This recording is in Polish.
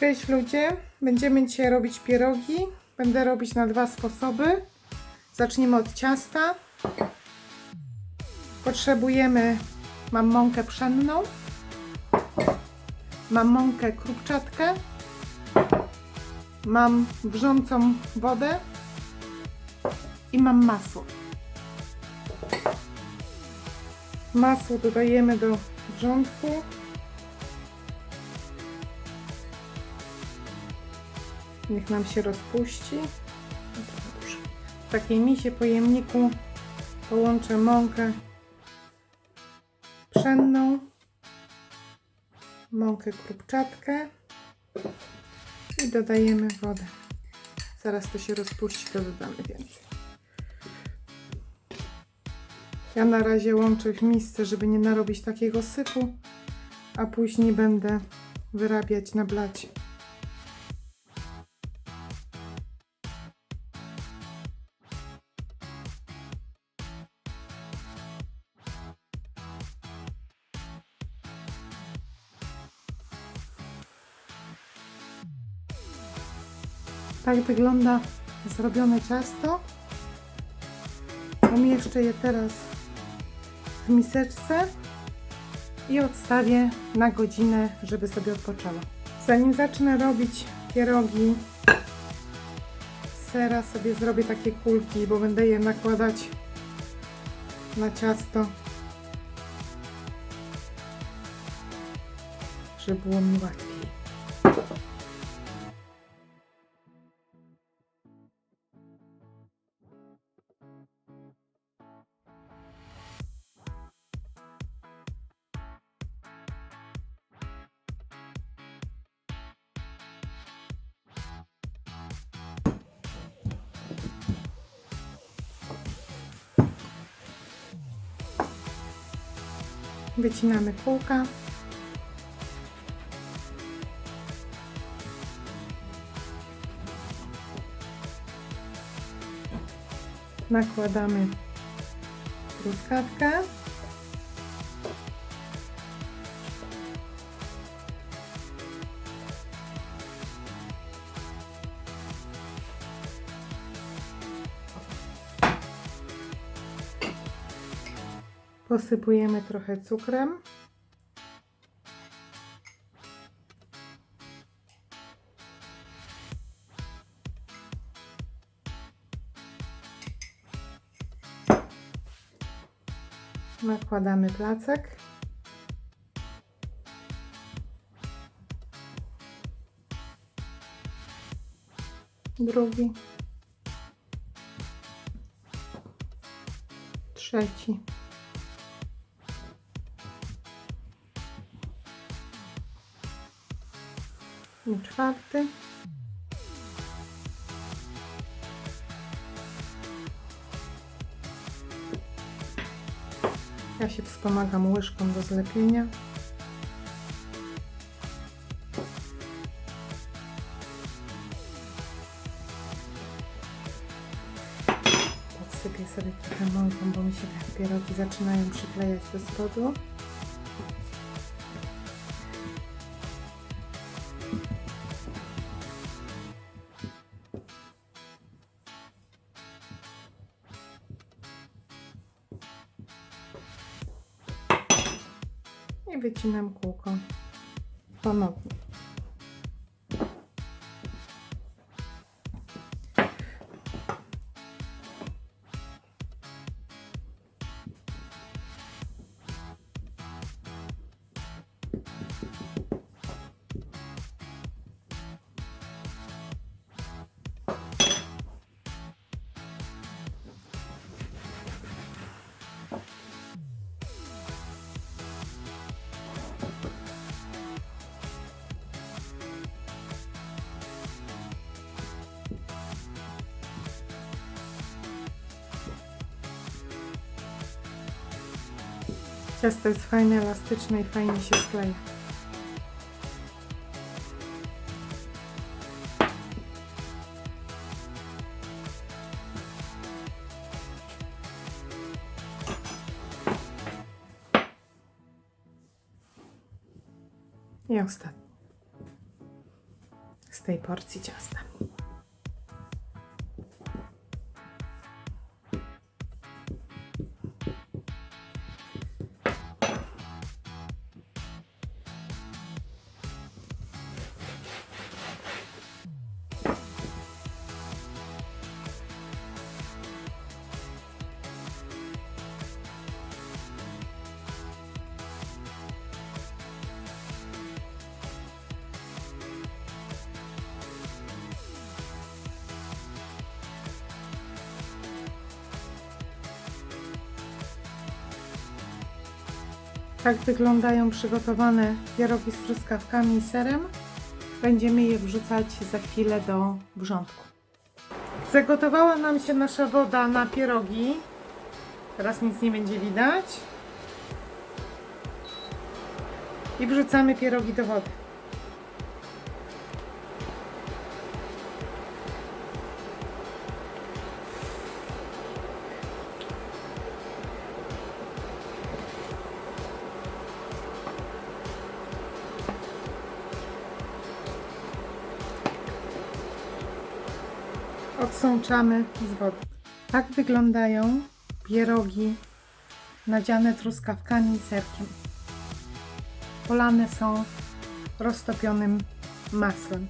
Cześć ludzie, będziemy dzisiaj robić pierogi. Będę robić na dwa sposoby. Zaczniemy od ciasta. Potrzebujemy, mam mąkę pszenną, mam mąkę krupczatkę, mam wrzącą wodę i mam masło. Masło dodajemy do wrzątku. Niech nam się rozpuści. W takiej misie pojemniku połączę mąkę pszenną, mąkę krupczatkę i dodajemy wodę. Zaraz to się rozpuści, to dodamy więcej. Ja na razie łączę w misce, żeby nie narobić takiego syfu, a później będę wyrabiać na blacie. Tak wygląda zrobione ciasto. Umieszczę je teraz w miseczce i odstawię na godzinę, żeby sobie odpoczęło. Zanim zacznę robić pierogi, sera sobie zrobię takie kulki, bo będę je nakładać na ciasto, żeby było mi łatwiej. Wycinamy kółka. Nakładamy truskawkę. Posypujemy trochę cukrem. Nakładamy placek. Drugi. Trzeci. I czwarty. Ja się wspomagam łyżką do zlepienia. Podsypię sobie trochę mąką, bo mi się te pierogi zaczynają przyklejać do spodu. I wycinam kółko ponownie. Ciasto jest fajne, elastyczne i fajnie się skleja. I ostatni. z tej porcji ciasta. Tak wyglądają przygotowane pierogi z truskawkami i serem. Będziemy je wrzucać za chwilę do wrzątku. Zagotowała nam się nasza woda na pierogi. Teraz nic nie będzie widać. I wrzucamy pierogi do wody. Odsączamy z wody. Tak wyglądają pierogi nadziane truskawkami i serkiem. Polane są roztopionym masłem.